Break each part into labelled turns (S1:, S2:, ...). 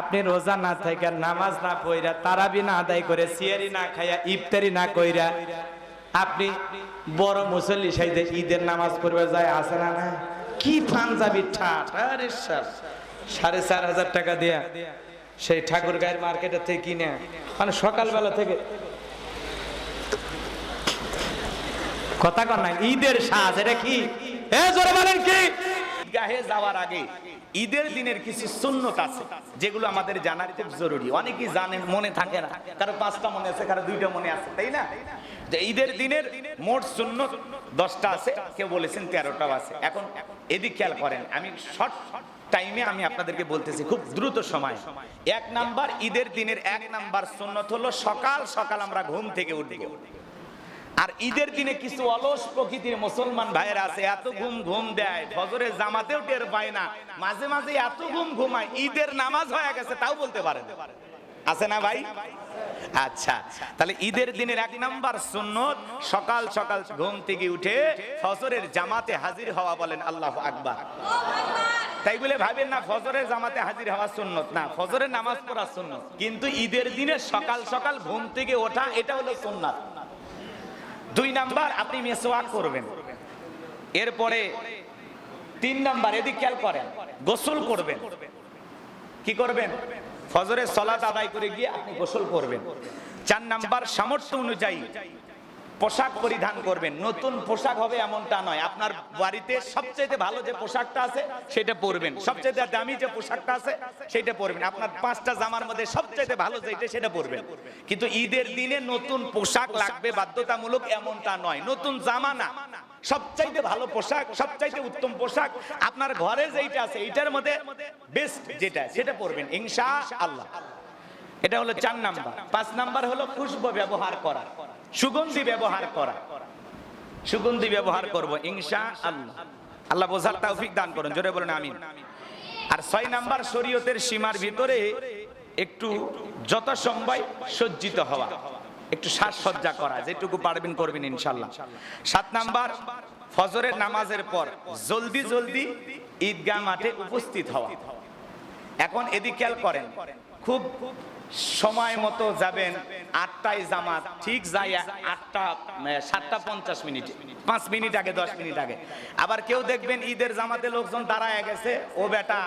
S1: আপনি রোজা না থাকা নামাজ না পইরা, তারাবি না আদায় করে, সিয়ারি না খাইয়া, ইফতারি না কইরা, আপনি বড় মুসল্লি সাইদে ঈদের নামাজ পড়বে যায় আসে না না কি পাঞ্জাবি সাড়ে চার হাজার টাকা দিয়া সেই ঠাকুর গায়ের মার্কেটের থেকে কিনে মানে সকালবেলা থেকে। কথা কর না ঈদের সাজ, এটা কি? এ জোরে বলেন কি?
S2: ঈদগাহে যাওয়ার আগে ঈদের দিনের কিছু সুন্নত আছে, যেগুলো আমাদের জানার খুব জরুরি। অনেকেই জানেন মনে থাকে না। কারও পাঁচটা মনে আছে, কারও দুইটা মনে আছে, তাই না? যে ঈদের দিনের মোট সুন্নত দশটা আছে, কেউ বলেছেন তেরোটাও আছে। এখন এদিক খেয়াল করেন, আমি শর্ট টাইমে আমি আপনাদেরকে বলতেছি, খুব দ্রুত সময়। এক নাম্বার ঈদের দিনের এক নাম্বার সুন্নত হলো সকাল সকাল আমরা ঘুম থেকে উঠবো। আর ঈদের দিনে কিছু অলস প্রকৃতির মুসলমান ভাইয়েরা আছে, এত ঘুম ঘুম দেয়, ফজরের জামাতেও টের পায় না, মাঝে মাঝে এত ঘুম ঘুমায়, ঈদের নামাজ হয়ে গেছে, তাও বলতে পারে। আছে না ভাই? আচ্ছা তাহলে ঈদের দিনের এক নাম্বার সুন্নত, সকাল সকাল ঘুম থেকে উঠে ফজরের জামাতে হাজির হওয়া বলেন আল্লাহ আকবার। তাই বলে ভাবেন না, ফজরের জামাতে হাজির হওয়া সুন্নত, না, ফজরের নামাজ পড়া সুন্নত, কিন্তু ঈদের দিনে সকাল সকাল ঘুম থেকে ওঠা, এটা হলো সুন্নাত। দুই নাম্বার আপনি মেসোয়াক করবেন। এরপরে তিন নাম্বার, এদিক খেয়াল করেন, গোসল করবেন। কি করবেন? ফজরের সলাত আদায় করে গিয়ে আপনি গোসল করবেন। চার নাম্বার সামর্থ্য অনুযায়ী পোশাক পরিধান করবেন। নতুন পোশাক হবে এমনটা নয়। আপনার বাড়িতে সবচেয়ে ভালো যে পোশাকটা আছে, সেটা পরবেন। সবচেয়ে দামি যে পোশাকটা আছে, সেটা পরবেন। আপনার পাঁচটা জামার মধ্যে সবচেয়ে ভালো যেটা সেটা পরবেন। কিন্তু ঈদের দিনে নতুন পোশাক লাগবে, বাধ্যতামূলক এমনটা নয়। নতুন জামা না। সবচাইতে ভালো পোশাক, সবচাইতে উত্তম পোশাক আপনার ঘরে যেইটা আছে, এইটার মধ্যে বেস্ট যেটা, সেটা পরবেন ইনশা আল্লাহ এটা হলো চার নাম্বার। পাঁচ নাম্বার হলো খুশবু ব্যবহার করা। সুগন্ধি ব্যবহার করা। সুগন্ধি ব্যবহার করব, ইনশা আল্লাহ। আল্লাহ বোঝার তৌফিক দান করুন, জোরে বলেন আমিন। আর ছয় নাম্বার শরীয়তের সীমার ভিতরে একটু যত সম্ভব সজ্জিত হওয়া, একটু সাজসজ্জা করা, যেটুকু পারবেন করবেন ইনশাল্লাহ সাত নাম্বার, ফজরের নামাজের পর জলদি জলদি ঈদগাহ মাঠে উপস্থিত হওয়া। এখন এদিক খেয়াল করেন, খুব সময় মতো যাবেন, আটটায় জামাত। ঠিক যাই আটটা সাতটা পঞ্চাশ মিনিট। পাঁচ মিনিট আগে, দশ মিনিট আগে। আবার কেউ দেখবেন ঈদের জামাতে লোকজন দাঁড়ায় গেছে। ও বেটা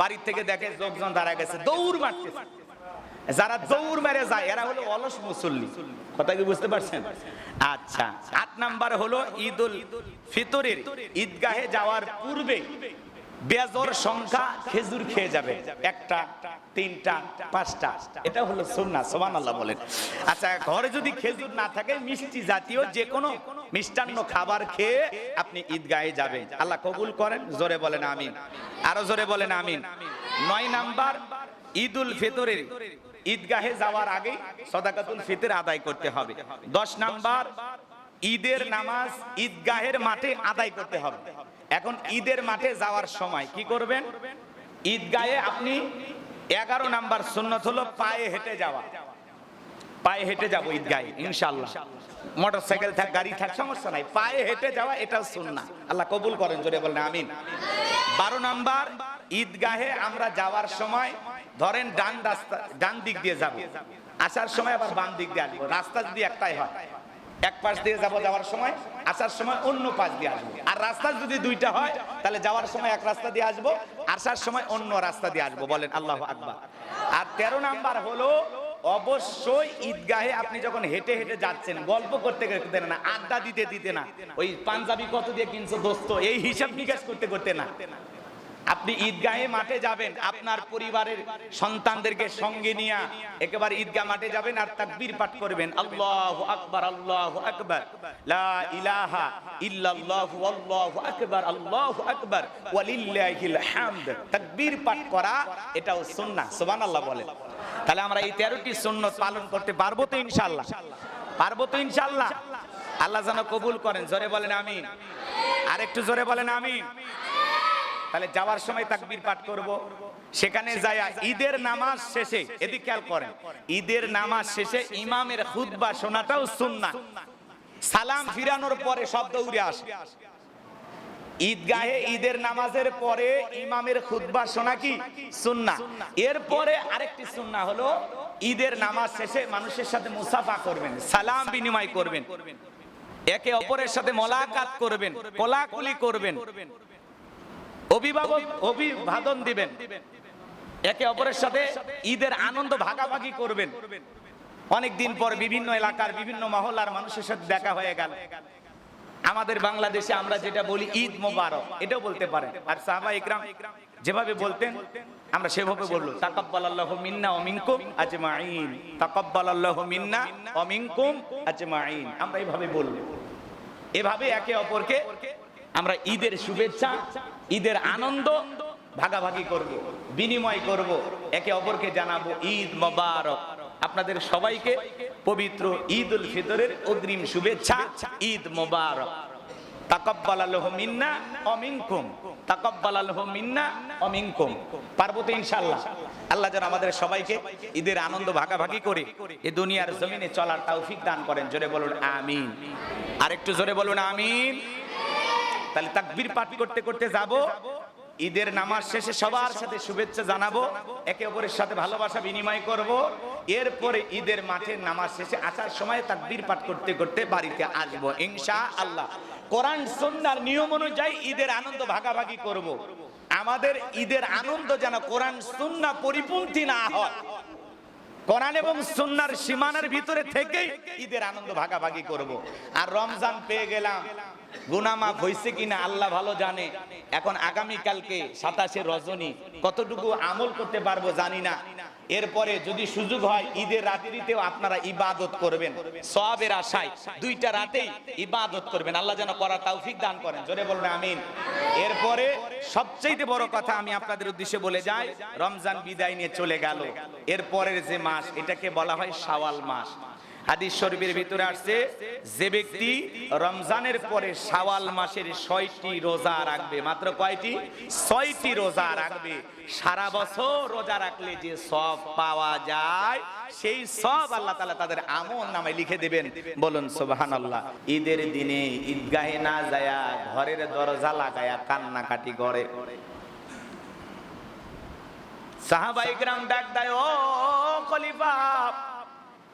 S2: বাড়ির থেকে দেখে লোকজন দাঁড়ায় গেছে। দৌড় মারতেছে। যারা দৌড় মেরে যায়, এরা হলো অলস মুসল্লি। কথা কি বুঝতে পারছেন? আচ্ছা আট নাম্বার হলো ঈদুল ফিতরের ঈদগাহে যাওয়ার পূর্বে বেজর সংখ্যা খেজুর খেয়ে যাবে। একটা, তিনটা, পাঁচটা। এটা হলো সুন্নাহ, সুবহানাল্লাহ বলেন। আচ্ছা ঘরে যদি খেজুর না থাকে, মিষ্টি জাতীয় যে কোনো মিষ্টান্ন খাবার খেয়ে আপনি ঈদগাহে যাবেন। আল্লাহ কবুল করেন, জোরে বলেন আমিন। আরও জোরে বলেন আমিন। নয় নাম্বার, ঈদুল ফিতরের ঈদগাহে যাওয়ার আগে সদাকাতুল ফিতর আদায় করতে হবে। দশ নাম্বার, ঈদের নামাজ ঈদগাহের মাঠে আদায় করতে হবে। এখন ঈদের মাঠে যাওয়ার সময় কি করবেন? ঈদগাহে আপনি এগারো নাম্বার সুন্নত হলো পায়ে হেঁটে যাওয়া। পায়ে হেঁটে যাব ঈদগাহে ইনশাল্লাহ মোটর সাইকেল থাক, গাড়ি থাক, সমস্যা নাই। পায়ে হেঁটে যাওয়া এটাও সুন্নাহ। আল্লাহ কবুল করেন, জোরে বলেন, আমিন। বারো নাম্বার, ঈদগাহে আমরা যাওয়ার সময় ধরেন ডান রাস্তা, ডান দিক দিয়ে যাব। আসার সময় আবার বাম দিক দিয়ে আসব। রাস্তা যদি একটাই হয় এক পাশ দিয়ে যাব যাওয়ার সময়, আসার সময় অন্য পাশ দিয়ে আসব। আর রাস্তা যদি দুইটা হয়, তাহলে যাওয়ার সময় এক রাস্তা দিয়ে আসব, আসার সময় অন্য রাস্তা দিয়ে আসব, বলেন আল্লাহ আকবার। আর তেরো নাম্বার হলো, অবশ্যই ঈদগাহে আপনি যখন হেঁটে হেঁটে যাচ্ছেন, গল্প করতে করতে না, আড্ডা দিতে দিতে না, ওই পাঞ্জাবি কত দিয়ে কিনছো দোস্ত, এই হিসাব নিকাশ করতে করতে না। আপনি ঈদগাহে মাঠে যাবেন, আপনার পরিবারের সন্তানদেরকে সঙ্গে নিয়ে একেবারে ঈদগাহ মাঠে যাবেন আর তাকবীর পাঠ করবেন। আল্লাহু আকবার আল্লাহু আকবার। লা ইলাহা ইল্লাল্লাহু, আল্লাহু আকবার আল্লাহু আকবার। ওয়ালিল্লাহিল হামদ। তাকবীর পাঠ করা এটাও সুন্নাহ, সুবহানাল্লাহ বলেন। তাহলে আমরা এই 13টি সুন্নাত পালন করতে পারব তো ইনশাআল্লাহ? পারব তো ইনশাআল্লাহ? আল্লাহ যেন কবুল করেন, জোরে বলেন আমিন। আর একটু জোরে বলেন আমিন। তাহলে যাওয়ার সময় তাকবীর পাঠ করব। সেখানে যায় ঈদের নামাজ শেষে, এদিক খেয়াল করেন, ঈদের নামাজ শেষে ইমামের খুতবা শোনাটাও সুন্নাহ সালাম ফিরানোর পরে শব্দ উড়ে আসে। ঈদগাহে ঈদের নামাজের পরে ইমামের খুতবা শোনা কি? সুন্না এরপরে আরেকটি সুন্না হলো, ঈদের নামাজ শেষে মানুষের সাথে মুসাফা করবেন, সালাম বিনিময় করবেন, একে অপরের সাথে মোলাকাত করবেন, কোলাকুলি করবেন। অভিভাবক অভিবাদন দিবেন। একে অপরের সাথে ঈদের আনন্দ ভাগাভাগি করবেন। অনেক দিন পর বিভিন্ন এলাকার বিভিন্ন মহল্লার মানুষের সাথে দেখা হয়ে গেল। আমাদের বাংলাদেশে আমরা যেটা বলি ঈদ মোবারক, এটাও বলতে পারেন। আর সাহাবা ইকরাম যেভাবে বলতেন, আমরা সেভাবে বলল তাকাব্বাল আল্লাহ মিন্না ও মিনকুম তাকাব্বাল আল্লাহ মিন্না ও মিনকুম আজমাইন আমরা এইভাবে বলব। এভাবে একে অপরকে আমরা ঈদের শুভেচ্ছা, ঈদের আনন্দ ভাগাভাগি করব, বিনিময় করব, একে অপরকে জানাব ঈদ মোবারক। আপনাদের সবাইকে পবিত্র ঈদ উল ফিতরের অগ্রিম শুভেচ্ছা, ঈদ মোবারক। তাকাব্বাল আল্লাহ মিন্না অমিনকুম তাকাব্বাল আল্লাহ মিন্না অমিনকুম পারব তো ইনশাআল্লাহ। আল্লাহ যেন আমাদের সবাইকে ঈদের আনন্দ ভাগাভাগি করে এই দুনিয়ার জমিনে চলার তৌফিক দান করেন। জোরে বলুন, আমিন। আরেকটু জোরে বলুন, আমিন। তাহলে তাকবীর পাঠ করতে করতে যাব। ঈদের নামাজ শেষে সবার সাথে শুভেচ্ছা জানাব, একে অপরের সাথে ভালোবাসা বিনিময় করব। এরপরে ঈদের মাঠে নামাজ শেষে আসার সময় তাকবীর পাঠ করতে করতে বাড়িতে আসব ইনশা আল্লাহ কোরআন সুন্নাহর নিয়ম অনুযায়ী ঈদের আনন্দ ভাগাভাগি করব। আমাদের ঈদের আনন্দ যেন কোরআন সুন্নাহ পরিপন্থী না হয়। কোরআন এবং সুন্নার সীমানার ভিতরে থেকেই ঈদের আনন্দ ভাগাভাগি করব। আর রমজান পেয়ে গেলাম। গুনামাফ হয়েছে কিনা আল্লাহ ভালো জানে। এখন আগামী কালকে সাতাশে রজনী কতটুকু আমল করতে পারব জানি না। এরপরে যদি সুযোগ হয়, ঈদের রাত্রিতেও আপনারা ইবাদত করবেন। সবের আশায় দুইটা রাতেই ইবাদত করবেন। আল্লাহ যেন করার তৌফিক দান করেন। জোরে বলবেন আমিন। এরপরে সবচেয়ে বড় কথা আমি আপনাদের উদ্দেশ্যে বলে যাই, রমজান বিদায় নিয়ে চলে গেল। এরপরের যে মাস, এটাকে বলা হয় শাওয়াল মাস। হাদিস শরীফের ভিতরে আসছে, যে ব্যক্তি রমজানের পরে শাওয়াল মাসের ছয়টি রোজা রাখবে, মাত্র কয়টি? ছয়টি রোজা রাখবে। সারা বছর রোজা রাখলে যে সব পাওয়া যায়, সেই সব আল্লাহ তাআলা তাদের আমল নামে লিখে দেবেন। বলুন, সুবহানাল্লাহ। ঈদের দিনে ঈদগাহে না যায়া ঘরের দরজা লাগায়া কান্নাকাটি করে। সাহাবাইকরাম ডাক দেয়, ও খলিফা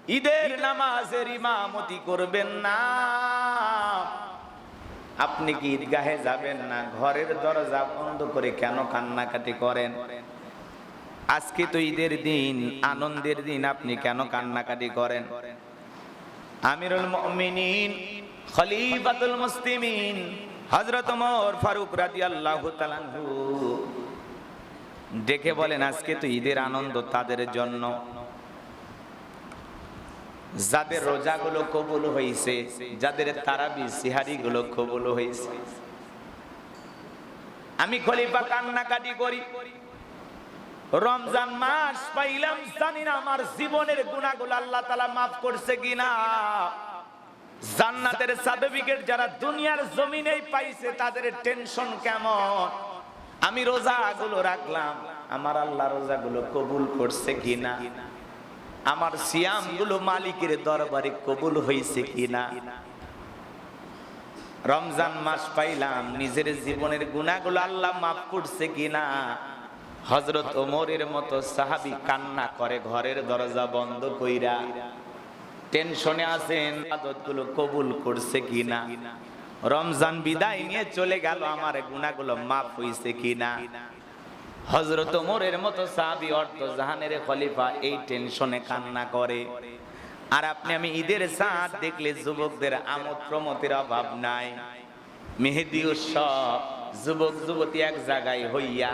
S2: ঈদের নামাজের ইমামতি করবেন না। আপনি কি ঈদগাহে যাবেন না? ঘরের দরজা বন্ধ করে কেন কান্নাকাটি করেন? আজকে তো ঈদের দিন, আনন্দের দিন, আপনি কেন কান্নাকাটি করেন? আমিরুল মুমিনিন, খলিফাতুল মুসলিমিন, হযরত ওমর ফারুক রাদিয়াল্লাহু তাআলা ডেকে বলেন, আজকে তো ঈদের আনন্দ তাদের জন্য। যাদের রোজাগুলো কবুল হয়েছে যাদের তারাবি সিহারি গুলো কবুল হয়েছে আমি খলিফা কান্নাকাটি করি। রমজান মাস পাইলাম, জানি না আমার জীবনের গুণাগুলো আল্লাহ তালা মাফ করছে কিনা। জান্নাতের সার্টিফিকেট যারা দুনিয়ার জমিনেই পাইছে, তাদের টেনশন কেমন? আমি রোজাগুলো রাখলাম, আমার আল্লাহ রোজাগুলো কবুল করছে কিনা? আমার সিয়ামগুলো মালিকের দরবারে কবুল হয়েছে কিনা? রমজান মাস পাইলাম, নিজের জীবনের গুণাগুলো আল্লাহ মাফ করছে কিনা? হজরত ওমরের মতো সাহাবি কান্না করে ঘরের দরজা বন্ধ কইরা টেনশনে আছেন, আদতগুলো কবুল করছে কিনা? রমজান বিদায় নিয়ে চলে গেল, আমার গুণাগুলো মাফ হইছে কিনা? হজরত ওমরের মতো সাহাবি অর্থ জাহানের খলিফা এই টেনশনে কান্না করে। আর আপনি আমি ঈদের সাঁত দেখলে যুবকদের আমোদ প্রমতের অভাব নাই। মেহেদি উৎসব, যুবক যুবতী এক জায়গায় হইয়া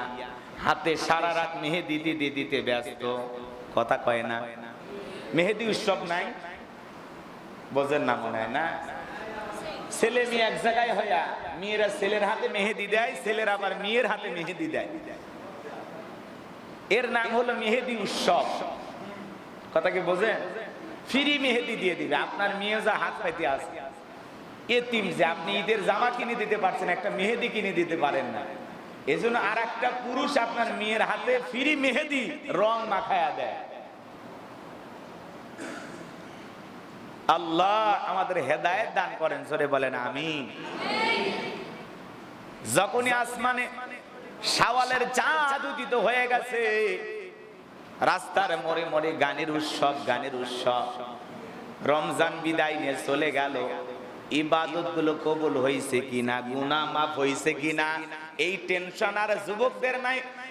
S2: হাতে সারা রাত মেহেদি দিতে দিতে ব্যস্ত। কথা কয় না? মেহেদি উৎসব নাই? বোঝেন না মনে হয় না? ছেলে মেয়ে এক জায়গায় হইয়া মেয়েরা ছেলের হাতে মেহেদি দেয়, ছেলের আবার মেয়ের হাতে মেহেদি দেয়। এর নাম হলো মেহেদি উৎসব। কথা কি বোঝেন? ফ্রি মেহেদি দিয়ে দিবে। আপনার মেয়ে যা হাত পাইতে আছে। এতিম যে আপনি ঈদের জামা কিনে দিতে পারছেন, একটা মেহেদি কিনে দিতে পারেন না। এজন্য আর একটা পুরুষ আপনার মেয়ের হাতে ফ্রি মেহেদি রং মাখায়া দেয়। আল্লাহ আমাদের হেদায়েত দান করেন সরে বলেন আমি যখনই আসমানে শাওয়ালের চাঁদ উদিত হয়ে গেছে। রাস্তার মরে মরে গানের উৎসব গানের উৎসব। রমজান বিদায় নিয়ে চলে গেল। ইবাদতগুলো কবুল হয়েছে কিনা গুনা মাফ হয়েছে কিনা, এই টেনশন আর যুবকদের নাই।